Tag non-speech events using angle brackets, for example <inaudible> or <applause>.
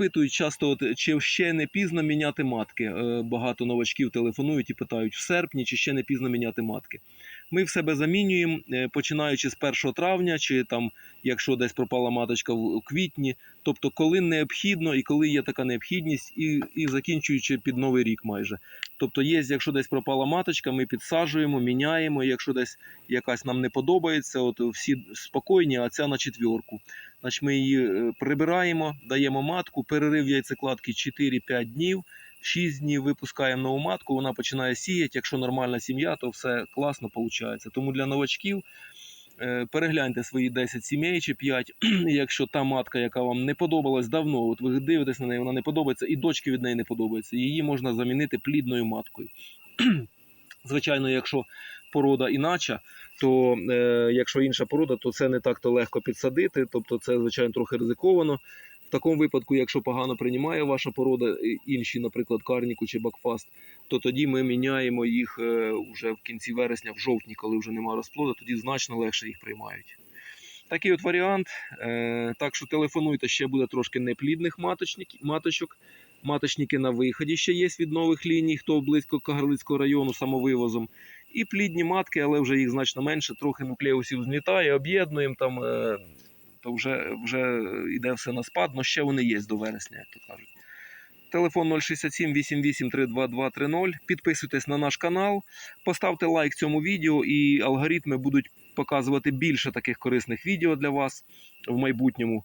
запитують часто, от, чи ще не пізно міняти матки. Е, Багато новачків телефонують і питають в серпні, чи ще не пізно міняти матки. Ми в себе замінюємо, е, починаючи з 1 травня, чи там, якщо десь пропала маточка в квітні. Тобто, коли необхідно і коли є така необхідність, і, і закінчуючи під новий рік майже. Тобто, є, якщо десь пропала маточка, ми підсаджуємо, міняємо. Якщо десь якась нам не подобається, от всі спокійні, а ця на четвірку. Значить, ми її е, прибираємо, даємо матку, перерив яйцекладки 4-5 днів. 6 днів випускаємо нову матку, вона починає сіяти. Якщо нормальна сім'я, то все класно виходить. Тому для новачків е, перегляньте свої 10 сімей чи 5. <clears throat> Якщо та матка, яка вам не подобалась давно, от ви дивитесь на неї, вона не подобається, і дочки від неї не подобаються, її можна замінити плідною маткою. <clears throat> Звичайно, якщо порода інача, то е, якщо інша порода, то це не так то легко підсадити, тобто це, звичайно, трохи ризиковано. В такому випадку, якщо погано приймає ваша порода, інші, наприклад, карніку чи бакфаст, то тоді ми міняємо їх е, вже в кінці вересня, в жовтні, коли вже немає розплоду, тоді значно легше їх приймають. Такий от варіант. Е, так що телефонуйте, ще буде трошки неплідних маточок. Маточники на виході ще є від нових ліній, хто близько Кагарлицького району самовивозом. І плідні матки, але вже їх значно менше, трохи нуклеусів змітає, об'єднуємо там, е, то вже, вже йде все на спад, але ще вони є до вересня, як то кажуть. Телефон 067 88 32230. Підписуйтесь на наш канал, поставте лайк цьому відео, і алгоритми будуть показувати більше таких корисних відео для вас в майбутньому.